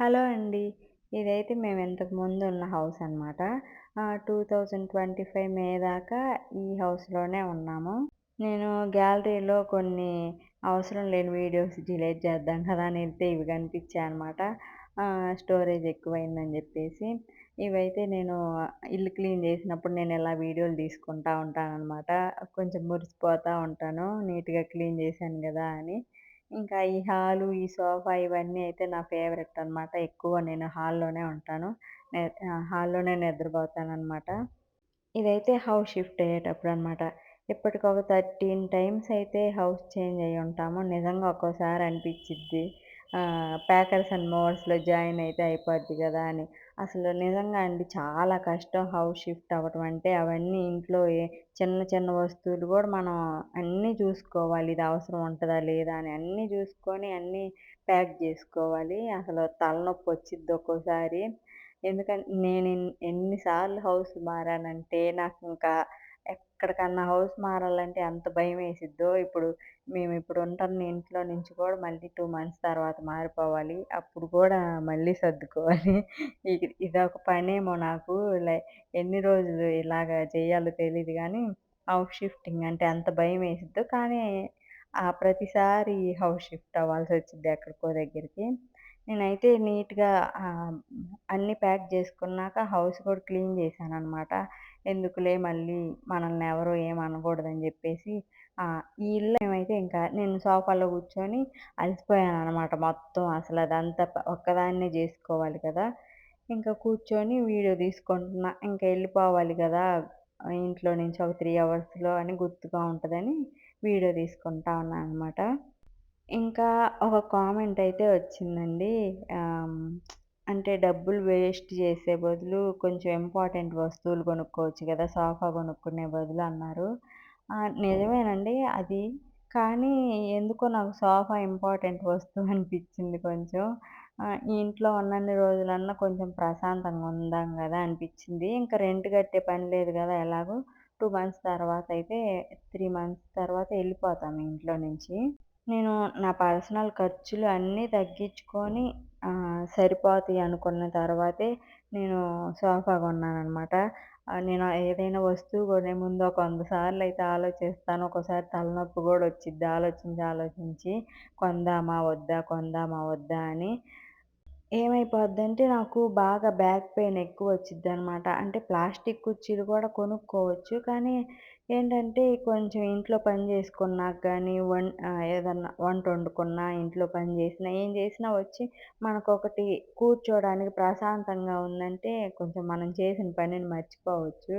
Hello అండి. ఇదైతే మేము ఇంతకు ముందు ఉన్న హౌస్ అనమాట. Two thousand twenty five May దాకా ఈ హౌస్‌లోనే ఉన్నాము. నేను గ్యాలరీలో కొన్ని అవసరం లేని వీడియోస్ డిలీట్ చేద్దాం కదా అని వెళ్తే ఇవి కనిపించాయి అనమాట స్టోరేజ్ ఎక్కువైందని చెప్పేసి ఇవైతే నేను ఇల్లు క్లీన్ చేసినప్పుడు నేను ఇలా వీడియోలు తీసుకుంటా ఉంటాననమాట. కొంచెం మురిసిపోతూ ఉంటాను. నీట్‌గా క్లీన్ చేశాను కదా అని. ఇంకా ఈ హాలు, ఈ సోఫా ఇవన్నీ అయితే నా ఫేవరెట్ అనమాట. ఎక్కువ నేను హాల్లోనే ఉంటాను. హాల్లోనే నిద్రపోతాను హాల్లోనే నిద్రపోతాననమాట. ఇదైతే హౌస్ షిఫ్ట్ అయ్యేటప్పుడు అనమాట ఇప్పటికొక 13 టైమ్స్ అయితే హౌస్ చేంజ్ అయ్యుంటాము. నిజంగా ఒక్కోసారి అనిపించిద్ది ప్యాకర్స్ అండ్ మోవర్స్లో జాయిన్ అయితే అయిపోద్ది కదా అని. అసలు నిజంగా అండి చాలా కష్టం హౌస్ షిఫ్ట్ అవ్వటం అంటే. అవన్నీ ఇంట్లో ఏ చిన్న చిన్న వస్తువులు కూడా మనం అన్నీ చూసుకోవాలి. ఇది అవసరం ఉంటుందా లేదా? అని అన్నీ చూసుకొని అన్నీ ప్యాక్ చేసుకోవాలి అసలు తలనొప్పి వచ్చిద్ది ఒక్కోసారి. ఎందుకంటే నేను ఎన్నిసార్లు హౌస్ మారానంటే నాకు ఇంకా ఎక్కడికన్నా హౌస్ మారాలంటే ఎంత భయమేసిద్దో. ఇప్పుడు మేము ఇప్పుడు ఉంటున్న ఇంట్లో నుంచి కూడా మళ్ళీ టూ మంత్స్ తర్వాత మారిపోవాలి. అప్పుడు కూడా మళ్ళీ సర్దుకోవాలి. ఇది ఇదొక పనేమో నాకు. ఎన్ని రోజులు ఇలాగ చేయాలో తెలియదు కానీ హౌస్ షిఫ్టింగ్ అంటే ఎంత భయమేసిద్దో. కానీ ఆ ప్రతిసారి హౌస్ షిఫ్ట్ అవ్వాల్సి వచ్చింది ఎక్కడికో దగ్గరికి. నేనైతే నీట్‌గా అన్నీ ప్యాక్ చేసుకున్నాక హౌస్ కూడా క్లీన్ చేశాను అనమాట ఎందుకులే మళ్ళీ మనల్ని ఎవరు ఏమనకూడదని అనకూడదని ఈ ఇల్లు ఏమైతే ఇంకా నేను సోఫాలో కూర్చొని అలసిపోయాననమాట మొత్తం. అసలు అదంతా ఒక్కదాన్నే చేసుకోవాలి కదా! ఇంకా కూర్చొని వీడియో తీసుకుంటున్నా. ఇంకా వెళ్ళిపోవాలి కదా ఇంట్లో నుంచి ఒక త్రీ అవర్స్‌లో అని గుర్తుగా ఉంటుందని వీడియో తీసుకుంటా ఉన్నాననమాట. ఇంకా ఒక కామెంట్ అయితే వచ్చిందండి. అంటే డబ్బులు వేస్ట్ చేసే బదులు కొంచెం ఇంపార్టెంట్ వస్తువులు కొనుక్కోవచ్చు కదా సోఫా కొనుక్కునే బదులు అన్నారు. నిజమేనండి అది. కానీ ఎందుకో నాకు సోఫా ఇంపార్టెంట్ వస్తువు అనిపించింది కొంచెం. ఇంట్లో ఉన్నన్ని రోజులన్నా కొంచెం ప్రశాంతంగా ఉందాం కదా అనిపించింది ఇంకా రెంట్ కట్టే పని లేదు కదా ఎలాగో టూ మంత్స్ తర్వాత అయితే త్రీ మంత్స్ తర్వాత వెళ్ళిపోతాము ఇంట్లో నుంచి. నేను నా పర్సనల్ ఖర్చులు అన్నీ తగ్గించుకొని సరిపోతాయి అనుకున్న తర్వాతే నేను సోఫా కొన్నాననమాట. నేను ఏదైనా వస్తువు కొనే ముందు ఒక వంద సార్లు అయితే ఆలోచిస్తాను. ఒక్కోసారి తలనొప్పి కూడా వచ్చిద్ది ఆలోచించి, ఆలోచించి కొందామా? వద్దా? కొందామా? వద్దా? అని. ఏమైపోద్దంటే నాకు బాగా బ్యాక్ పెయిన్ ఎక్కువ వచ్చిద్ది అనమాట అంటే ప్లాస్టిక్ కుర్చీలు కూడా కొనుక్కోవచ్చు. కానీ ఏంటంటే కొంచెం ఇంట్లో పని చేసుకున్నాక గానీ, వం ఆహ్, ఏదన్నా వంట వండుకున్నా, ఇంట్లో పని చేసినా, ఏం చేసినా వచ్చి మనకొకటి కూర్చోడానికి ప్రశాంతంగా ఉందంటే కొంచెం మనం చేసిన పనిని మర్చిపోవచ్చు.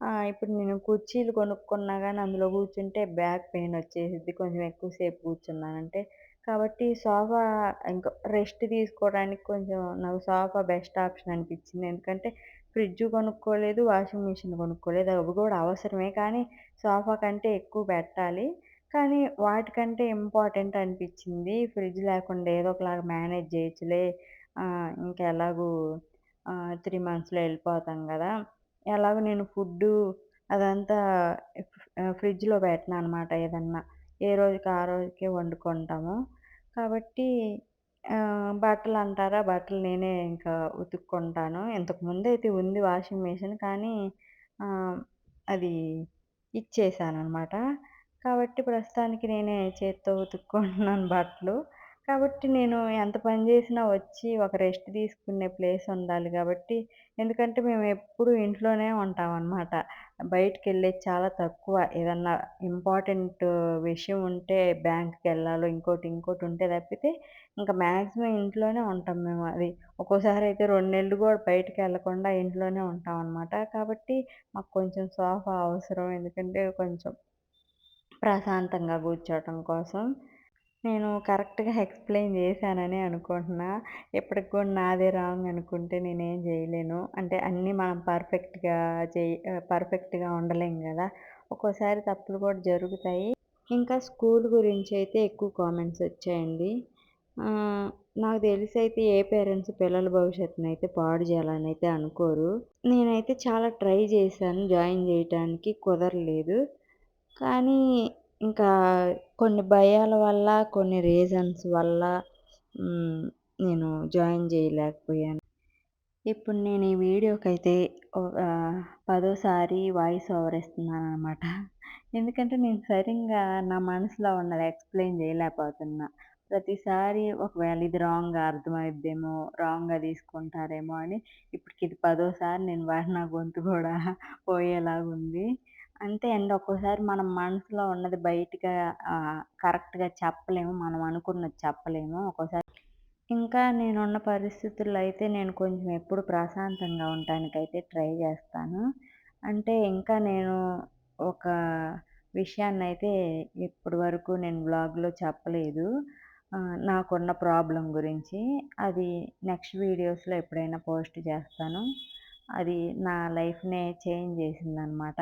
ఆహ్, ఇప్పుడు నేను కుర్చీలు కొనుక్కున్నా గానీ అందులో కూర్చుంటే బ్యాక్ పెయిన్ వచ్చేసిద్ది. కొంచెం ఎక్కువ సేపు కూర్చున్నానంటే. కాబట్టి సోఫా ఇంక రెస్ట్ తీసుకోవడానికి కొంచెం నాకు సోఫా బెస్ట్ ఆప్షన్ అనిపించింది ఎందుకంటే ఫ్రిడ్జ్ కొనుక్కోలేదు, వాషింగ్ మిషన్ కొనుక్కోలేదు. అవి కూడా అవసరమే. కానీ సోఫా కంటే ఎక్కువ పెట్టాలి. కానీ వాటికంటే ఇంపార్టెంట్ అనిపించింది ఫ్రిడ్జ్ లేకుండా ఏదో ఒకలాగా మేనేజ్ చేయొచ్చులే. ఆహ్, ఇంకెలాగూ ఆహ్, 3 మంత్స్‌లో ఎళ్ళిపోతాం గదా! ఎలాగో నేను ఫుడ్డు అదంతా ఆహ్, ఫ్రిడ్జ్‌లో పెట్టననమాట ఏదన్నా. ఏ రోజుకి ఆ రోజుకే వండుకుంటాము. కాబట్టి ఆహ్, బట్టలంటారా బట్టలు నేనే ఇంకా ఉతుక్కుంటాను. ఇంతకుముందయితే ఉంది వాషింగ్ మిషన్. కానీ ఆహ్, అది ఇచ్చేసాననమాట. కాబట్టి ప్రస్తుతానికి నేనే చేత్తో ఉతుక్కుంటున్నాను బట్టలు. కాబట్టి నేను ఎంత పని చేసినా వచ్చి ఒక రెస్ట్ తీసుకునే ప్లేస్ ఉండాలి కాబట్టి ఎందుకంటే మేము ఎప్పుడు ఇంట్లోనే ఉంటామనమాట. బయటికెళ్ళేది చాలా తక్కువ. ఏదన్నా ఇంపార్టెంట్ విషయం ఉంటే బ్యాంక్‌కెళ్ళాలో ఇంకోటి, ఇంకోటి ఉంటే తప్పితే ఇంకా మ్యాక్సిమం ఇంట్లోనే ఉంటాం మేము. అది ఒక్కోసారి అయితే రెండు నెలలు బయటికి వెళ్ళకుండా ఇంట్లోనే ఉంటాం అనమాట కాబట్టి మాకు కొంచెం సోఫా అవసరం. ఎందుకంటే కొంచెం ప్రశాంతంగా కూర్చోవటం కోసం. నేను కరెక్ట్‌గా ఎక్స్‌ప్లెయిన్ చేశానని అనుకుంటున్నా. ఇప్పటికి కూడా నాదే రాంగ్ అనుకుంటే నేనేం చేయలేను అంటే అన్నీ మనం పర్ఫెక్ట్‌గా చే పర్ఫెక్ట్‌గా ఉండలేం కదా ఒక్కోసారి తప్పులు కూడా జరుగుతాయి. ఇంకా స్కూల్ గురించి అయితే ఎక్కువ కామెంట్స్ వచ్చాయండి. నాకు తెలిసి అయితే ఏ పేరెంట్స్ పిల్లల భవిష్యత్తునయితే పాడు చేయాలని అయితే అనుకోరు. నేనైతే చాలా ట్రై చేశాను జాయిన్ చేయటానికి కుదరలేదు. కానీ ఇంకా కొన్ని భయాల వల్ల, కొన్ని రీజన్స్ వల్ల నేను జాయిన్ చేయలేకపోయాను. ఇప్పుడు నేను ఈ వీడియోకైతే పదోసారి వాయిస్ ఓవర్ ఇస్తున్నాను అనమాట ఎందుకంటే నేను సరిగ్గా నా మనసులో ఉన్నది ఎక్స్ప్లెయిన్ చేయలేకపోతున్నా. ప్రతిసారి ఒకవేళ ఇది రాంగ్గా అర్థమైద్దేమో రాంగ్గా తీసుకుంటారేమో అని ఇప్పటికి ఇది పదోసారి నేను వాడిన గొంతు కూడా పోయేలాగుంది. అంతే అండి. ఒక్కోసారి మనం మనసులో ఉన్నది బయటగా కరెక్ట్గా చెప్పలేము. మనం అనుకున్నది చెప్పలేము. ఒక్కోసారి ఇంకా నేనున్న పరిస్థితుల్లో అయితే నేను కొంచెం ఎప్పుడు ప్రశాంతంగా ఉండటానికైతే ట్రై చేస్తాను. అంటే ఇంకా నేను ఒక విషయాన్ని అయితే ఇప్పటి వరకు నేను వ్లాగ్లో చెప్పలేదు. నాకున్న ప్రాబ్లం గురించి. అది నెక్స్ట్ వీడియోస్లో ఎప్పుడైనా పోస్ట్ చేస్తాను. అది నా లైఫ్నే చేంజ్ చేసిందనమాట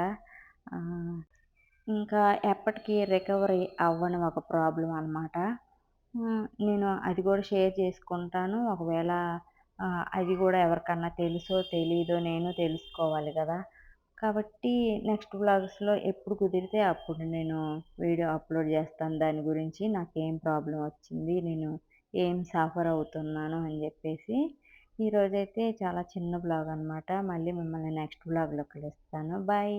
ఇంకా ఎప్పటికీ రికవరీ అవ్వని ఒక ప్రాబ్లం అనమాట నేను అది కూడా షేర్ చేసుకుంటాను. ఒకవేళ అది కూడా ఎవరికన్నా తెలుసో తెలీదో నేను తెలుసుకోవాలి కదా. కాబట్టి నెక్స్ట్ వ్లాగ్స్లో ఎప్పుడు కుదిరితే అప్పుడు నేను వీడియో అప్లోడ్ చేస్తాను. దాని గురించి నాకు ఏం ప్రాబ్లం వచ్చింది నేను ఏం సఫర్ అవుతున్నాను అని చెప్పేసి ఈరోజైతే చాలా చిన్న బ్లాగ్ అనమాట మళ్ళీ మిమ్మల్ని నెక్స్ట్ బ్లాగ్లో కలుస్తాను. బాయ్.